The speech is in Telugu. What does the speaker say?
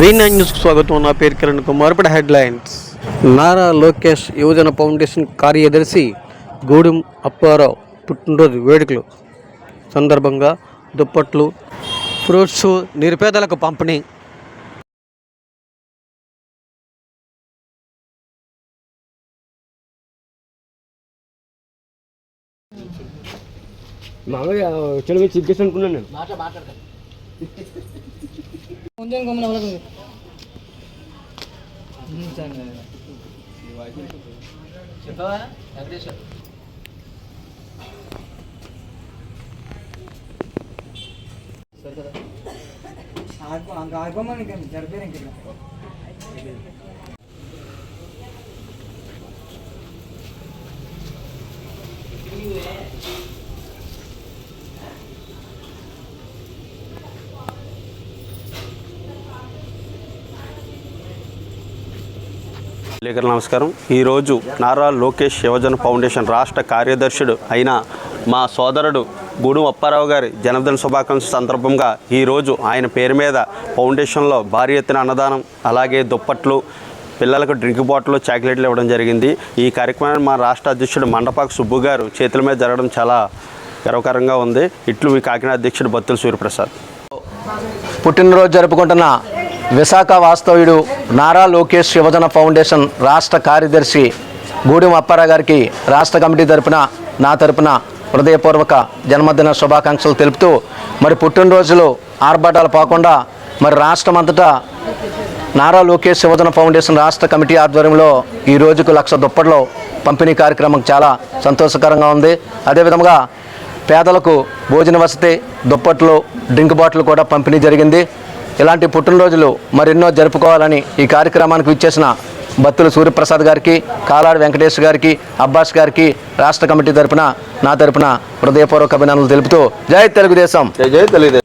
వి న్యూస్కు స్వాగతం. నా పేరు కిరణ్ కుమార్. ఇప్పుడు హెడ్లైన్స్. నారా లోకేష్ యువజన ఫౌండేషన్ కార్యదర్శి గూడెం అప్పారావు పుట్టినరోజు వేడుకలు. సందర్భంగా దుప్పట్లు ఫ్రూట్స్ నిరుపేదలకు పంపిణీ. మామూలుగా వచ్చాడు మీరు చిగ్గేసి అనుకున్నాను నేను ముందే గమ్మున అవ్వలేదు చెప్పవా? వెంకటేశ్వర్. సరే కదా ఆగు ఆగు విలేకరుల నమస్కారం. ఈరోజు నారా లోకేష్ యువజన ఫౌండేషన్ రాష్ట్ర కార్యదర్శుడు అయిన మా సోదరుడు గుడు అప్పారావు గారి జన్మదిన శుభాకాంక్ష సందర్భంగా ఈరోజు ఆయన పేరు మీద ఫౌండేషన్లో భారీ ఎత్తున అన్నదానం అలాగే దుప్పట్లు పిల్లలకు డ్రింక్ బాటిల్ చాక్లెట్లు ఇవ్వడం జరిగింది. ఈ కార్యక్రమాన్ని మా రాష్ట్ర అధ్యక్షుడు మండపాకు సుబ్బు గారు చేతుల మీద జరగడం చాలా గర్వకరంగా ఉంది. ఇట్లు మీ కాకినాడ అధ్యక్షుడు బత్తుల సూర్యప్రసాద్. పుట్టినరోజు జరుపుకుంటున్న విశాఖ వాస్తవ్యుడు నారా లోకేష్ యువజన ఫౌండేషన్ రాష్ట్ర కార్యదర్శి గూడెం అప్పారా గారికి రాష్ట్ర కమిటీ తరపున నా తరపున హృదయపూర్వక జన్మదిన శుభాకాంక్షలు తెలుపుతూ మరి పుట్టినరోజులు ఆర్భాటాలు పోకుండా మరి రాష్ట్రం అంతటా నారా లోకేష్ యువజన ఫౌండేషన్ రాష్ట్ర కమిటీ ఆధ్వర్యంలో ఈ రోజుకు లక్ష దుప్పట్లో పంపిణీ కార్యక్రమం చాలా సంతోషకరంగా ఉంది. అదేవిధంగా పేదలకు భోజన వసతి దుప్పట్లు డ్రింక్ బాటిల్ కూడా పంపిణీ జరిగింది. ఇలాంటి పుట్టినరోజులు మరెన్నో జరుపుకోవాలని ఈ కార్యక్రమానికి విచ్చేసిన బత్తుల సూర్యప్రసాద్ గారికి కాలాడి వెంకటేష్ గారికి అబ్బాస్ గారికి రాష్ట్ర కమిటీ తరపున నా తరపున హృదయపూర్వక అభినందనలు తెలుపుతూ జై తెలుగుదేశం. జై జై తెలియదు